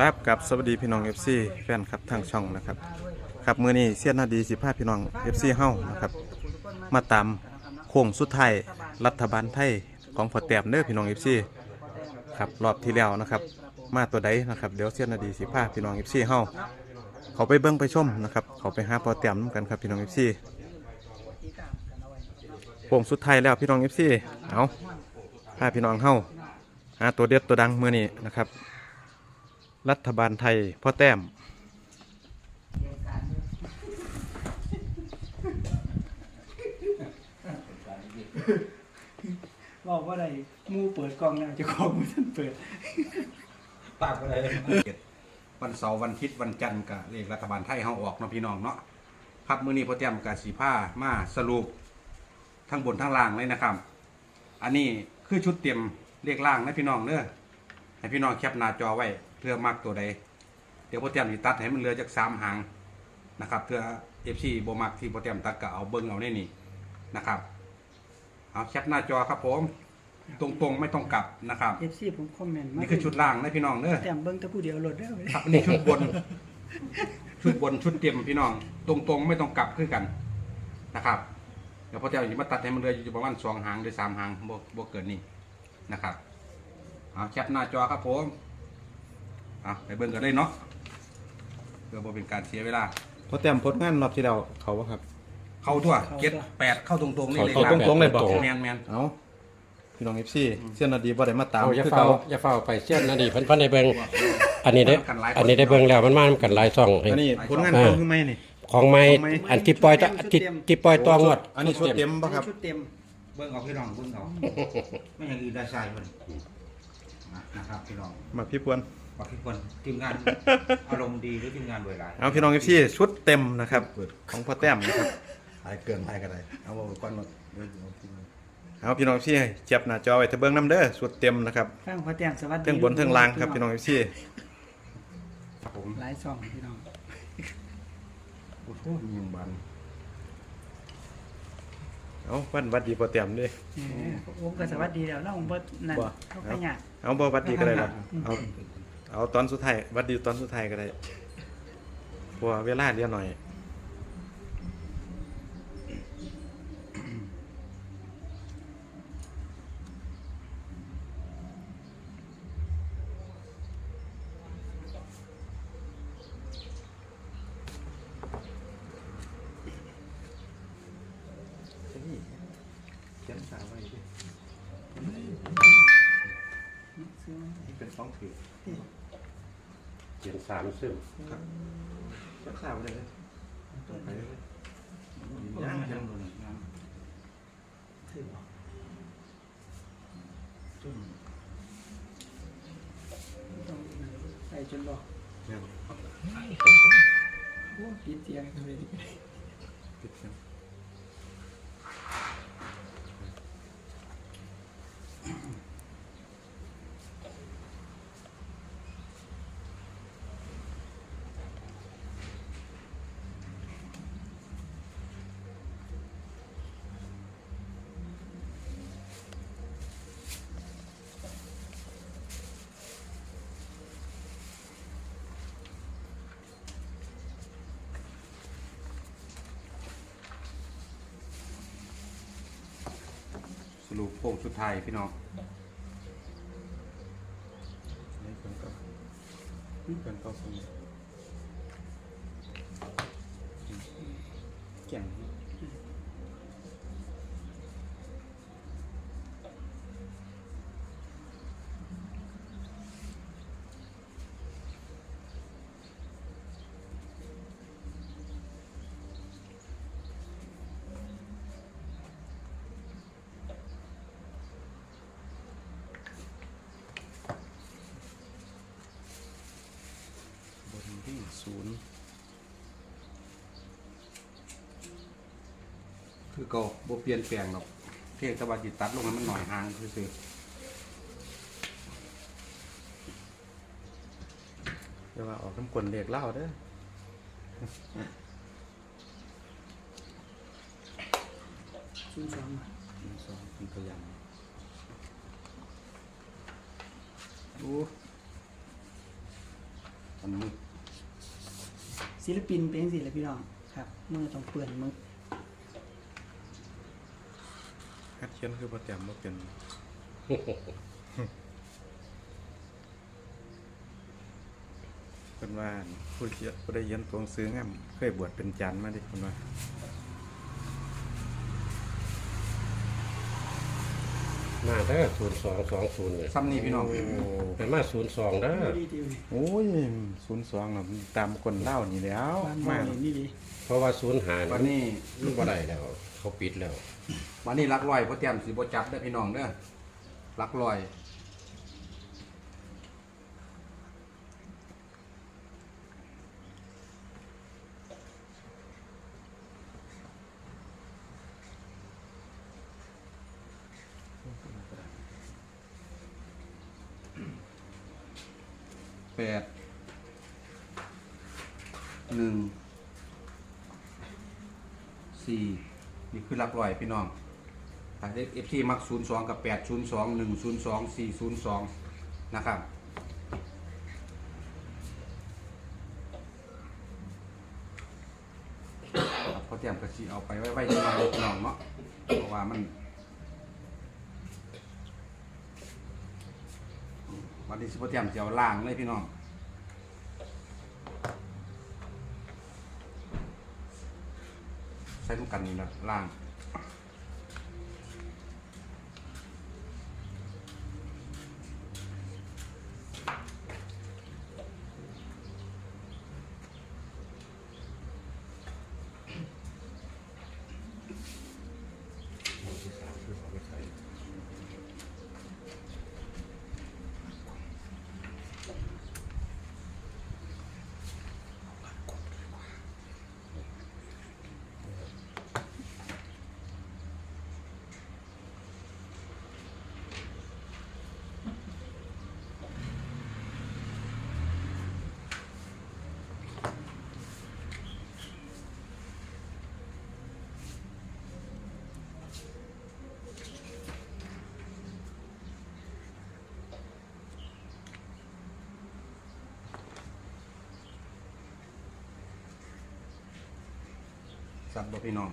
ครับกับสวัสดีพี่น้อง FC แฟนครับทางช่องนะครับครับมือนี้เสียนนาดีสิพาพี่น้อง FC เฮ้านะครับมาตามโค้งสุดท้ายรัฐบาลไทยของพอแต้มเด้อพี่น้อง FC ครับรอบที่แล้วนะครับ มาตัวใดนะครับเดี๋ยวเสียนนาดีสิพาพี่น้อง FC เฮ้าเขาไปเบิ่งไปชมนะครับเขาไปหาพอแต้มกันครับพี่น้อง FC โค้งสุดท้ายแล้วพี่น้อง FC เอาพาพี่น้องเฮ้าหาตัวเด็ดตัวดังมือนี้นะครับ รัฐบาลไทยพ่อแต้ม บอกว่าอะไรมูเปิดกล้องแล้วเจะของมือท่านเปิด ปากอะไรวันเสาร์วันอาทิตย์วันจันทร์กับเลขรัฐบาลไทยเฮาออกเนาะพี่น้องเนาะครับมื้อนี้พ่อแต้มกับสีผ้ามาสรุปทั้งบนทั้งล่างเลยนะครับ อันนี้คือชุดเตรียมเลขล่างนะพี่น้องเด้อให้พี่น้องแคปหน้าจอไว้เพื่อมักตัวใด เดี๋ยวพ่อแต้มสิตัดให้มันเหลือจากสามหางนะครับเพื่อ FC บ่มักที่พ่อแต้มตัดก็เอาเบิ่งเอาในนี่นะครับเอาแคปหน้าจอครับผม ตรงๆไม่ต้องกลับนะครับ เอฟซีผมคอมเมนต์มานี่คือชุดล่างนะพี่น้องเด้อแต่เบิ้งแต่ผู้เดียวโหลดได้ไหมครับอันนี้ชุดบน ชุดบนชุดเต็มพี่น้อง ตรงๆไม่ต้องกลับคือกันนะครับเดี๋ยวพอเจ้าอยู่มาตัดให้มันเลยอยู่ประมาณสองหางหรือสามหางบวบวเกินนี่นะครับเอาแคปหน้าจอครับผมเอาไปเบิ่งกันเลยเนาะเพื่อบ่เป็นการเสียเวลาพ่อแต้มผลงานรอบที่แล้วเขาวะครับ เข้าทั่วเก็ตแปดเข้าตรงๆนี่เลยเข้าตรงๆเลยบอก แมนแมนเอาพี่น้อง FC เสียนนาดีบ่ได้มาตามเอาอย่าคือเฝ้าเก่าอย่าเฝ้าไปเสี้ยนนั่นดิเพิ่นเพิ่นได้เบิ่งอันนี้ได้กันหลายคอันนี้ได้เบิ่งแล้วมันมานํกันหลายซ่องอันนี้ผลงานอ่าเก่าคือไม่นี่ ของใหม่ของใหม่อันที่ปล่อยตะที่ที่ปล่อยตัวงวดอันนี้ชุดเต็มป่ะครับ ชุดเต็ม เบิ่งเอาพี่น้องเบิ่งเอาไม่อย่างอื่นได้ใช่เพิ่นนะครับพี่น้องมาพี่พวน บอกทุกคนทีมงาน อารมณ์ดีหรือทีมงานรวยหลายเอาพี่น้อง FC ชุดเต็มนะครับของพ่อแต้มนะครับหายเกินหายกันเลยเอาบอกก่อนหมดเดี๋ยวเอาทีมงานเอาพี่น้อง FC เจ็บหน้าจอไว้ถ้าเบิ่งนํเด้อชุดเต็มนะครับข้างพระแต้มสวัสดีเทั้งบนเทั้งล่างครับพี่น้อง FC ครับผมหลายซองพี่น้องโอ้โหยิงบันเอาวันหวัดดีพ่อแต้มเด้อเออผมก็สวัสดีแล้วแล้วผมบ่นั่นบ่เขาขยันเอาบ่หวัดดีก็ได้หรอกเอา เอาตอนสุดท้ายหวัดดีตอนสุดท้ายก็ได้เพราะว่าเวลาเหลือหน่อยเขียนสาวไว้ดิเป็นฟ้องถือเขียนสามซึ่งครับเขียนสาวไว้เลยต้องไปเลยย่างยังต้องใส่จนบอกยังโอ้ปิดเสียงทำไมดีปิดยัง รูปโค้งสุดท้ายพี่น้องนี่เป็นก็เป็นก็คงเก่ง บนที่ศูนย์คือเก่าบ่เปลี่ยนแปลงหรอกเพียงแต่ว่าจิตตัดลงให้มันหน่อยห่างซื่อเรียกว่าออกน้ำกลนเรียกเหล่าเด้อชุดสองๆหนึ่งสองเป็นตัวอย่างดู ศิลปินเป็นศิลปินน้องครับมือต้องเปื่อนมือฮัดเขียนคือพอแต้มบ่เป็นเพิ่นว่าผู้เขียนผู้ได้เรียนตัวหนังสืองามเคยบวชเป็นจันทร์มาดิเพิ่นว่า มาเด้อศูนย์สองสองศูนย์เนี่ยซ้ำนี่พี่น้องเป็นมาศูนย์สองเด้อดีดีโอ้ย02น่ะมันตามคนเล่านี่แหล้วบ้านมาเรานี่ดีเพราะว่าศูนย์หารวันนี้มันบ่ได้แล้ว เขาปิดแล้ว วันนี้รักลอยเพราะเตรียมสีบจับได้อพี่น้องเด้อรักลอย แปดหนึ่งสี่นี่คือรักลอยพี่น้องเอฟซีมัก0 2กับ8 0 2 1 0 2 4 0 2นะครับพอเตรียมกระชีเอาไปไว้ไว้ที่มาพี่น้องเนาะเพราะว่ามัน วันนี้สิพอเตรียมจะเอาล่างเลยพี่น้องใช้ลูกกันนี่ละล่าง สัตว์บ่พี่น้อง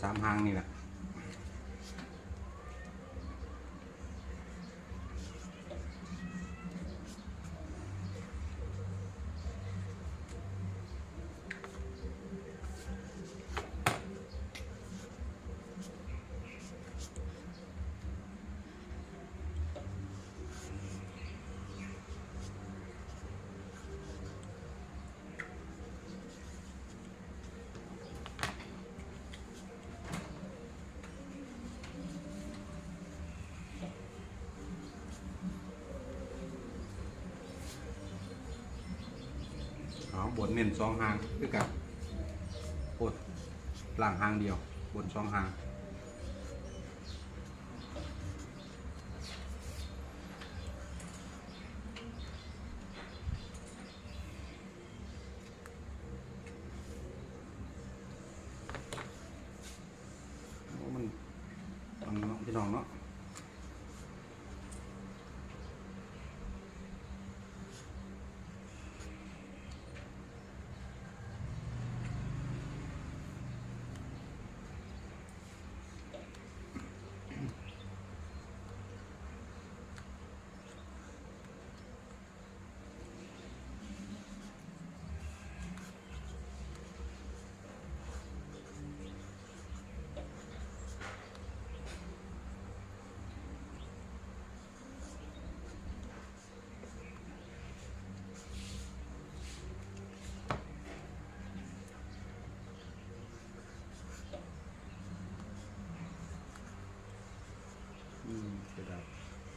สามหางนี่แหละ อาบนเน้นสองหางคือกับโอ้ล่างหางเดียว บนสองหาง โอ้มันอันเนาะพี่น้องเนาะอืมเดี๋ยวนะ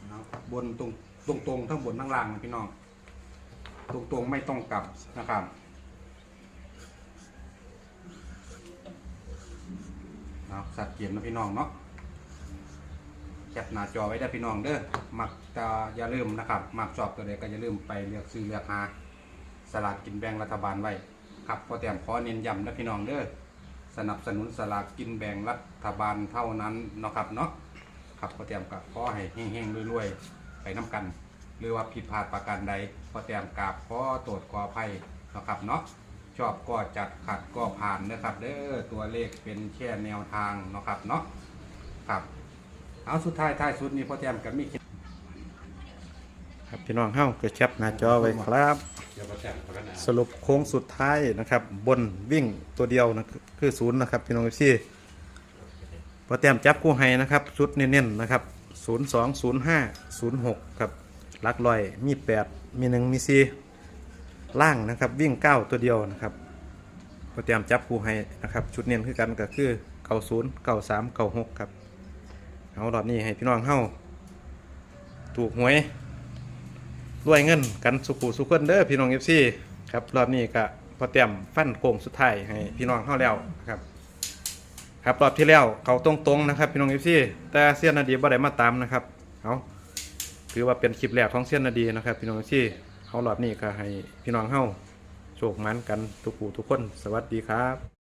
เอา บนตรงตรงตรงๆทั้งบนทั้งล่างนะพี่น้อง ตรงตรงๆไม่ต้องกลับนะครับ เอาสัตว์เกมนะพี่น้องเนาะแคปหน้าจอไว้ได้อพี่น้องเด้อมักจะอย่าลืมนะครับมักชอบตัวใดก็อย่าลืมไปเลือกซื้อเลือกหาสลากกินแบ่งรัฐบาลไว้ครับพอแต้มขอเน้นย้ำนะพี่น้องเด้อสนับสนุนสลากกินแบ่งรัฐบาลเท่านั้นเนาะครับเนาะครับพอแต้มก็ขอให้เฮงๆรวยๆ ไปน้กัน หรือว่าผิดพลาดประการใดพอแต้มกราบขอตรวจขออภัยนะครับเนาะชอบก็จัดขัดก็ผ่านนะครับเด้อตัวเลขเป็นแค่แนวทางนะครับเนาะครับเอาสุดท้ายท้ายสุดนี่พอแจมกับมีคิดครับพี่น้องเฮาก็แคปหน้าจอไว้ครับ สรุปโค้งสุดท้ายนะครับ บนวิ่งตัวเดียวนะคือศูนย์นะครับพี่น้องพี่พอแต้มจับคู่ให้นะครับชุดเน้นๆนะครับ ศูนย์สองศูนย์ห้าศูนย์หกครับหลักลอยมีแปดมีหนึ่งมีสี่ล่างนะครับวิ่งเก้าตัวเดียวนะครับพอแต้มจับคู่ให้นะครับชุดเน้นคือกันก็คือเก้าศูนย์เก้าสามเก้าหกครับเอารอบนี้ให้พี่น้องเฮาถูกหวยรวยเงินกันสุขุสุขคนเด้อพี่น้องเอฟซีครับรอบนี้ก็พอเตรียมฟันโค้งสุดท้ายให้พี่น้องเข้าแล้วครับ ครับรอบที่แล้วเขาตรงๆนะครับพี่น้องเอฟซีแต่เสี้ยนนาดีบ่ได้มาตามนะครับเอาถือว่าเป็นคลิปแรกของเสี้ยนนาดีนะครับพี่น้องเอฟซีเขารอบนี้ก็ให้พี่น้องเข้าโชคมันกันทุกผู้ทุกคน สวัสดีครับ